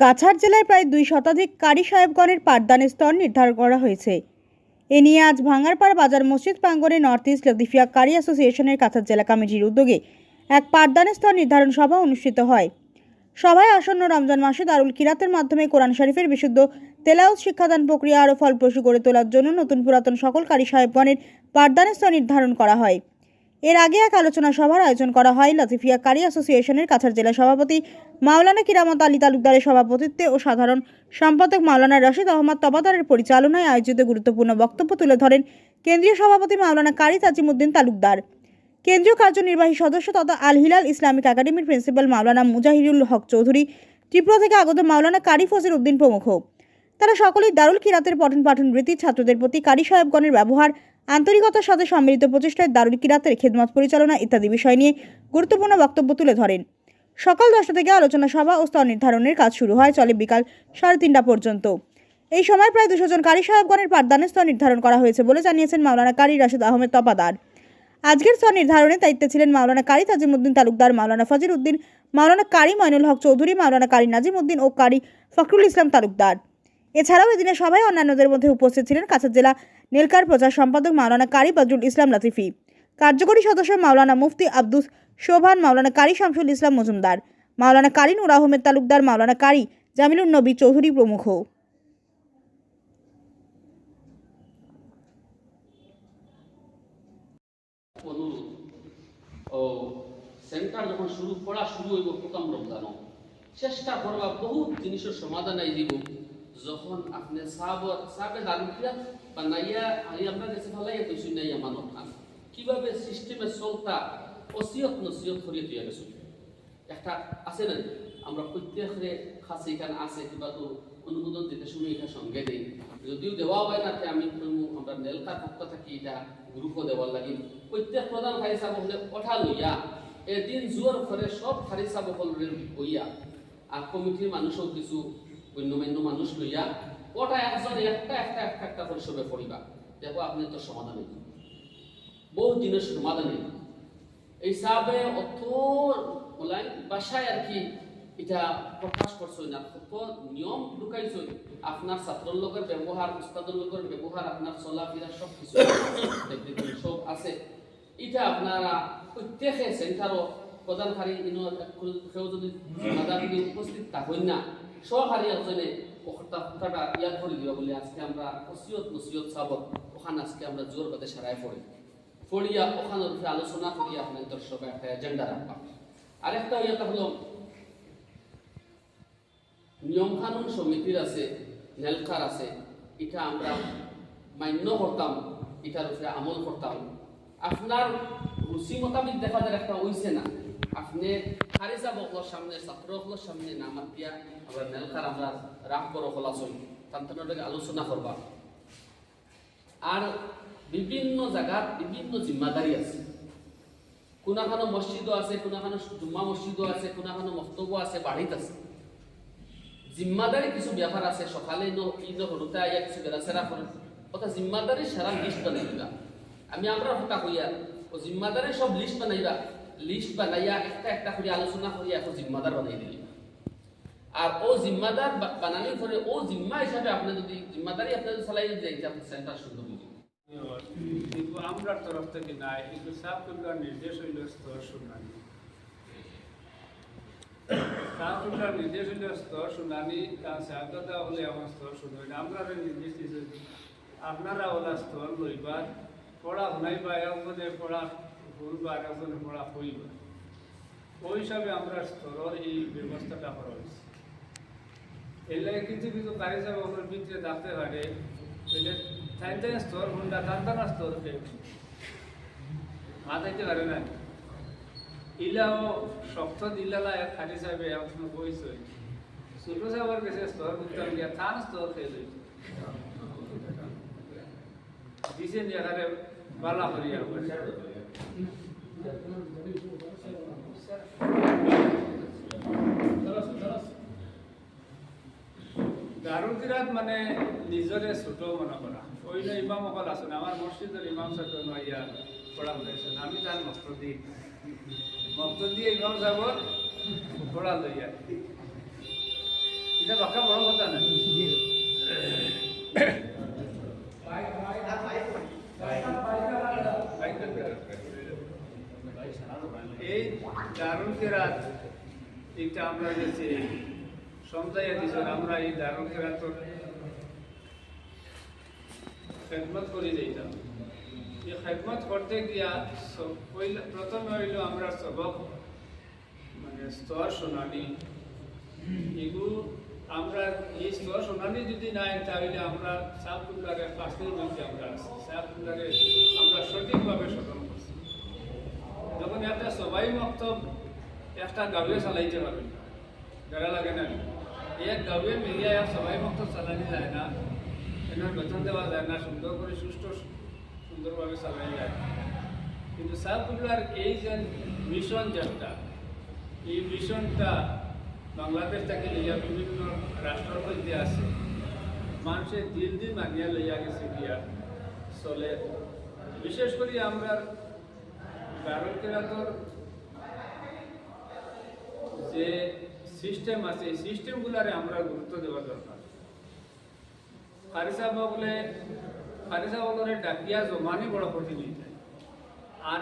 কাছাড় জেলায় প্রায় দুই শতাধিক কারি সাহেবগণের পাঠদানের স্তর নির্ধারণ করা হয়েছে। এ নিয়ে আজ ভাঙ্গারপাড় বাজার মসজিদ প্রাঙ্গণে নর্থ ইস্ট লতিফিয়া কারি অ্যাসোসিয়েশনের কাছাড় জেলা কমিটির উদ্যোগে এক পাঠদানের স্তর নির্ধারণ সভা অনুষ্ঠিত হয়। সভায় আসন্ন রমজান মাসে দারুল কিরাতের মাধ্যমে কোরআন শরীফের বিশুদ্ধ তেলাওত শিক্ষাদান প্রক্রিয়া আরও ফলপ্রসূ করে তোলার জন্য নতুন পুরাতন সকল কারি সাহেবগণের পাঠদানের স্তর নির্ধারণ করা হয়। এর আগে এক আলোচনা সভার আয়োজন করা হয় লতিফিয়া কারি অ্যাসোসিয়েশনের কাছাড় জেলা সভাপতি মাওলানা কিরামত আলী তালুকদারের সভাপতিত্বে ও সাধারণ সম্পাদক মাওলানা রশিদ আহমদ তবাদারের পরিচালনায় আয়োজিত গুরুত্বপূর্ণ বক্তব্য তুলে ধরেন কেন্দ্রীয় সভাপতি মাওলানা কারি তাজিমুদ্দিন তালুকদার। কেন্দ্রীয় কার্যনির্বাহী সদস্য তথা আল হিলাল ইসলামিক একাডেমির প্রিন্সিপাল মাওলানা মুজাহিরুল হক চৌধুরী, ত্রিপুরা থেকে আগত মাওলানা কারি ফজির উদ্দিন প্রমুখ। তারা সকলেই দারুল কিরাতের পঠন পাঠন বৃত্তি ছাত্রদের প্রতি কারি সাহেবগণের ব্যবহার আন্তরিকতার সাথে সম্মিলিত প্রচেষ্টায় দারুল কিরাতের খেদমত পরিচালনা ইত্যাদি বিষয় নিয়ে গুরুত্বপূর্ণ বক্তব্য তুলে ধরেন। সকাল দশটা থেকে আলোচনা সভা ও স্তর নির্ধারণের কাজ শুরু হয়, চলে বিকাল সাড়ে তিনটা পর্যন্ত। এই সময় প্রায় দুশো জন কারি সাহেবগণের পাঠদানের স্তর নির্ধারণ করা হয়েছে বলে জানিয়েছেন মাওলানা কারি রাশিদ আহমেদ তপাদার। আজকের স্তর নির্ধারণে দায়িত্বে ছিলেন মাওলানা কারি তাজিমুদ্দিন তালুকদার, মাওলানা ফজির উদ্দিন, মাওলানা কারি ময়নুল হক চৌধুরী, মাওলানা কারি নাজিম উদ্দিন ও কারি ফখরুল ইসলাম তালুকদার। এছাড়াও এদিনের সভায় অন্যান্যদের মধ্যে উপস্থিত ছিলেন কাছাড় জেলা নীলকার প্রচার সম্পাদক মাওলানা কারি বজরুল ইসলাম লাতিফি, কার্যকরী সদস্য মাওলানা মুফতি আব্দুস শোভান মাওলানা কারি শামসুল ইসলাম মজুমদার, মাওলানা কারি নুর আহমেদ তালুকদার, মাওলানা কারি জামিলুন নবী চৌধুরী প্রমুখ। সেন্টার যখন শুরু, পড়া শুরু হইব প্রথম রমজান। চেষ্টা করবা বহুত জিনিসের সমাধান আই দিব। যখন আপনি সাবে দালুকিয়া বা নাইয়া আই আপনার কাছে ভালাইয়া কইছি নাইয়া মানব খান কীভাবে সিস্টেমে চলতা অসিয়ত নসিয়ত করিয়ে তুই গেছো একটা আছে না, আমরা প্রত্যেকের কাছে এখানে আছে, কিবা তো অনুমোদন দিতে সময় এটা সঙ্গে দেই যদিও দেওয়া হয় না আমি আমরা নেলকার পক্ষ থাকি এটা গ্রুপও দেওয়ার লাগি। প্রত্যেক প্রধান খারিসা বহলে ওঠা লইয়া, এদিন জোর করে সব খারিসা বহলের হইয়া। আর কমিটির মানুষও কিছু গণ্যমান্য মানুষ লইয়া ওটা একজন একটা একটা একটা একটা করে সবে পড়িবা। দেখো আপনি তো সমাধান বহু দিনের সমাধান এই হিসাবে অত বাসায় আর কি এটা প্রকাশ না কত নিয়ম ঢুকাইছো আপনার ছাত্রের লোকের ব্যবহার, উস্তাদের লোকের ব্যবহার, আপনার চলাফেরা সব কিছু সব আছে। এটা আপনারা প্রত্যেকে সেন্টারও প্রধানকারী ইনো কেউ যদি উপস্থিত থাকেন না সহকারী একজনে কথা কথাটা ইয়াদ বলে আজকে আমরা ওসিয়ত নসিয়ত সাবত ওখানে আজকে আমরা জোর বাদে সারাই পড়ি। পড়িয়া ওখানে উঠে আলোচনা করি আপনাদের সবাই একটা এজেন্ডা রাখবা। আরেকটা ইয়েটা হলো, নিয়ম কানুন সমিতির আছে, নেলকার আছে, এটা আমরা মান্য করতাম, এটার উপরে আমল করতাম। আপনার রুচি মোতাবিক দেখা যায় একটা হইছে না। আপনি খারিজা বকলোর সামনে ছাত্র বকলোর সামনে নামাত দিয়া আমরা নেলকার আমরা রাগ বড় হলাচল তান্ত্রনাটাকে আলোচনা করবা। আর বিভিন্ন জায়গার বিভিন্ন জিম্মাদারি আছে। কোনাখানো মসজিদও আছে, কোনাখানো জুম্মা মসজিদও আছে, কোনাখানো মক্তব্য আছে, বাড়িত আছে। জিম্মাদারি কিছু ব্যাপার আছে, সকালে নো, ঈদ হলুতে আইয়া কিছু বেড়াচেরা করেন কথা জিম্মাদারি সারা লিস্ট বানাই দিবা আমি আমরা হতা হইয়া ও জিম্মাদারি সব লিস্ট বানাইবা। লিস্ট বানাইয়া একটা একটা করে আলোচনা করিয়া এখন জিম্মাদার বানাই দিলি। আর ও জিম্মাদার বানানোর পরে ও জিম্মা হিসাবে আপনি যদি জিম্মাদারি আপনি যদি চালাই দিতে আপনি সেন্টার সুন্দর যাবে। কিন্তু আমরা তরফ থেকে নাই, কিন্তু সাবকুল্লার নির্দেশ হইল স্তর শুনানি। সাফ সাবকুল্লার নির্দেশ হইল স্তর শুনানি, তার সাহায্যতা হলে আমার স্তর শুনবেন আমরা নির্দেশ দিয়েছি আপনারা ওলা স্তর লইবার পড়া শুনাইবা একজনে পড়া ভুলবার একজনে পড়া হইবা ওই হিসাবে আমরা স্তরের এই ব্যবস্থাটা করা হয়েছে এর লাগে কিছু কিছু কারিজা ওগুলোর ভিতরে ডাকতে পারে, ওইটা টাইম টাইম স্তর হুন্ডা টান টানা স্তর খেয়ে মাথাইতে পারে না। ইলাও শক্ত দিলালা এক খাটি সাহেবে এখন বইছে। ছোট সাহেবের কাছে স্তর বুঝতাম গিয়া থান স্তর খেয়ে লইছে। দিছেন এখানে বালা করিয়া দারুল কিরাত মানে নিজরে ছোট মনে করা ওই যে ইমাম অকল আছেন? আমার মসজিদের ইমাম সাহেব ইয়া পড়া হয়েছেন আমি তার মস্ত দিই মস্ত দিয়ে ইমাম সাহেবর পড়া লইয়া এটা বাক্কা বড় কথা না এই দারুণ কেরাত এটা আমরা গেছি সমজাইয়া দিছ আমরা এই দারুণ কেরাত খেদমত করে যাইতাম এই খেদমত করতে গিয়া প্রথমে হইল আমরা সবক মানে স্তর শুনানি এগুলো আমরা এই স্তর শুনানি যদি নাই, তাহলে আমরা মধ্যে আমরা আছি। সাবকুল্লারে আমরা সঠিকভাবে শোধন যখন একটা সবাই মক্তব একটা গাবে চালাইতে পারবেন যারা লাগে না। এক গাবে মিলিয়ে এক সবাই মক্তব চালানি যায় না। এনার বেতন দেওয়া যায় না সুন্দর করে সুষ্ঠু সুন্দরভাবে চালানি যায়। কিন্তু সাবকুল্লার এই যে মিশন যেটা এই মিশনটা বাংলাদেশ থেকে লইয়া বিভিন্ন রাষ্ট্রের মধ্যে আছে। মানুষের দিল দিন মানিয়া লইয়া গেছে গিয়া চলে। বিশেষ করে আমরা যে সিস্টেম আছে, এই সিস্টেমগুলারে আমরা গুরুত্ব দেওয়া দরকার। ফারিসা বলে ফারিসা বলরে ডাকিয়া জমানি বড় কঠিন যায়। আর